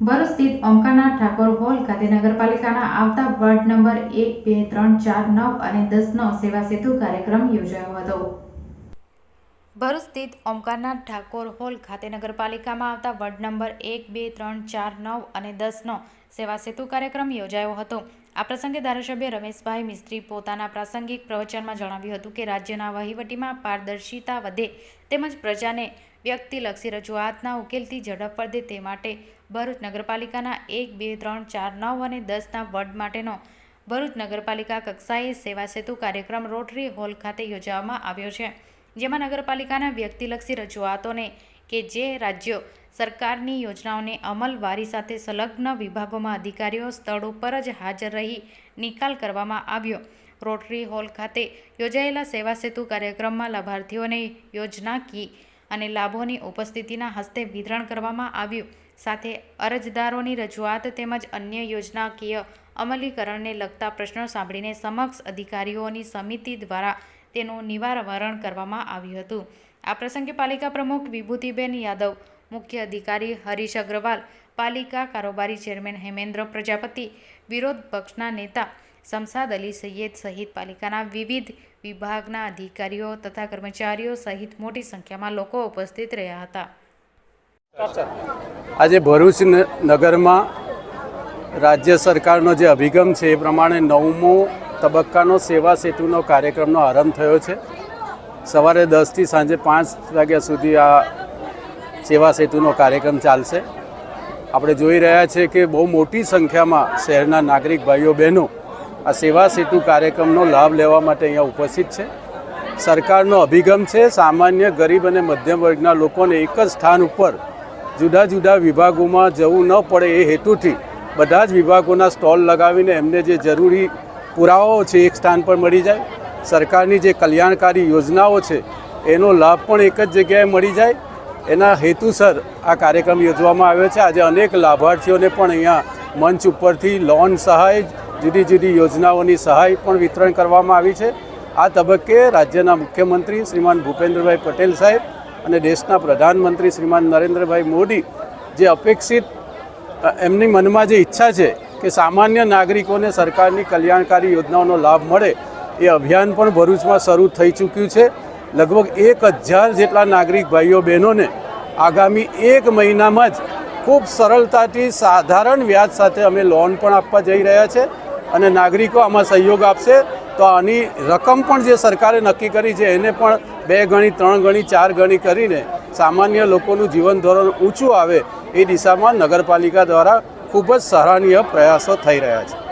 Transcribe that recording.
ભરૂચ સ્થિત ઓમકારનાથ ઠાકોર હોલ ખાતે નગરપાલિકાના આવતા વોર્ડ નંબર એક, બે, ત્રણ, ચાર, નવ અને દસનો સેવા સેતુ કાર્યક્રમ યોજાયો હતો. ભરૂચ સ્થિત ઓમકારનાથ ઠાકોર હોલ ખાતે નગરપાલિકામાં આવતા વોર્ડ નંબર એક, બે, ત્રણ, ચાર, નવ અને દસનો સેવા સેતુ કાર્યક્રમ યોજાયો હતો. આ પ્રસંગે ધારાસભ્ય રમેશભાઈ મિસ્ત્રી પોતાના પ્રાસંગિક પ્રવચનમાં જણાવ્યું હતું કે રાજ્યના વહીવટીમાં પારદર્શિતા વધે તેમજ પ્રજાને વ્યક્તિલક્ષી રજૂઆતના ઉકેલથી ઝડપ પડે તે માટે ભરૂચ નગરપાલિકાના એક, બે, ત્રણ, ચાર, નવ અને દસના વોર્ડ માટેનો ભરૂચ નગરપાલિકા કક્ષાએ સેવા સેતુ કાર્યક્રમ રોટરી હોલ ખાતે યોજવામાં આવ્યો છે. જેમાં નગરપાલિકાના વ્યક્તિલક્ષી રજૂઆતોને કે જે રાજ્યો સરકારની યોજનાઓને અમલવારી સાથે સંલગ્ન વિભાગોમાં અધિકારીઓ સ્થળ ઉપર જ હાજર રહી નિકાલ કરવામાં આવ્યો. રોટરી હોલ ખાતે યોજાયેલા સેવા સેતુ કાર્યક્રમમાં લાભાર્થીઓને યોજનાકી અને લાભોની ઉપસ્થિતિના હસ્તે વિતરણ કરવામાં આવ્યું. સાથે અરજદારોની રજૂઆત તેમજ અન્ય યોજનાકીય અમલીકરણને લગતા પ્રશ્નો સાંભળીને સમક્ષ અધિકારીઓની સમિતિ દ્વારા તેનું નિવારણ કરવામાં આવ્યું હતું. આ પ્રસંગે પાલિકા પ્રમુખ વિભૂતિબેન યાદવ, મુખ્ય અધિકારી હરીશ અગ્રવાલ, પાલિકા કારોબારી ચેરમેન હેમેન્દ્ર પ્રજાપતિ, વિરોધ પક્ષના નેતા શમસાદ અલી સૈયદ સહિત પાલિકાના વિવિધ વિભાગના અધિકારીઓ તથા કર્મચારીઓ સહિત મોટી સંખ્યામાં લોકો ઉપસ્થિત રહ્યા હતા. આજે ભરૂચ નગરમાં રાજ્ય સરકારનો જે અભિગમ છે એ પ્રમાણે નવમો તબક્કાનો સેવા સેતુનો કાર્યક્રમનો આરંભ થયો છે. સવારે દસથી સાંજે પાંચ વાગ્યા સુધી આ સેવા સેતુનો કાર્યક્રમ ચાલશે. આપણે જોઈ રહ્યા છીએ કે બહુ મોટી સંખ્યામાં શહેરના નાગરિક ભાઈઓ બહેનો આ સેવા સેતુ કાર્યક્રમનો લાભ લેવા માટે અહીંયા ઉપસ્થિત છે. સરકારનો અભિગમ છે, સામાન્ય ગરીબ અને મધ્યમ વર્ગના લોકોને એક જ સ્થાન ઉપર જુદા જુદા વિભાગોમાં જવું ન પડે એ હેતુથી બધા જ વિભાગોના સ્ટોલ લગાવીને એમને જે જરૂરી પુરાવાઓ છે એક સ્થાન પર મળી જાય. સરકારની જે કલ્યાણકારી યોજનાઓ છે, એનો લાભ પણ એક જ જગ્યાએ મળી જાય. એના હેતુસર આ કાર્યક્રમ યોજવામાં આવ્યો છે. આજે અનેક લાભાર્થીઓને પણ અહીંયા મંચ ઉપરથી લોન સહાય જુદી જુદી યોજનાઓની સહાય પણ વિતરણ કરવામાં આવી છે. આ તબક્કે રાજ્યના મુખ્યમંત્રી શ્રીમાન ભૂપેન્દ્રભાઈ પટેલ સાહેબ અને દેશના પ્રધાનમંત્રી શ્રીમાન નરેન્દ્રભાઈ મોદી જે અપેક્ષિત એમની મનમાં જે ઈચ્છા છે કે સામાન્ય નાગરિકોને સરકારની કલ્યાણકારી યોજનાઓનો લાભ મળે, એ અભિયાન પણ ભરૂચમાં શરૂ થઈ ચૂક્યું છે. લગભગ એક હજાર જેટલા નાગરિક ભાઈઓ બહેનોને આગામી એક મહિનામાં જ ખૂબ સરળતાથી સાધારણ વ્યાજ સાથે અમે લોન પણ આપવા જઈ રહ્યા છે. અને નાગરિકો આમાં સહયોગ આપશે. તો આની રકમ પણ જે સરકારે નક્કી કરી છે, એને પણ બે ગણી, ત્રણ ગણી, ચાર ગણી કરીને સામાન્ય લોકોનું જીવન ધોરણ ઊંચું આવે એ દિશામાં નગરપાલિકા દ્વારા ખૂબ જ સરાહનીય પ્રયાસો થઈ રહ્યા છે.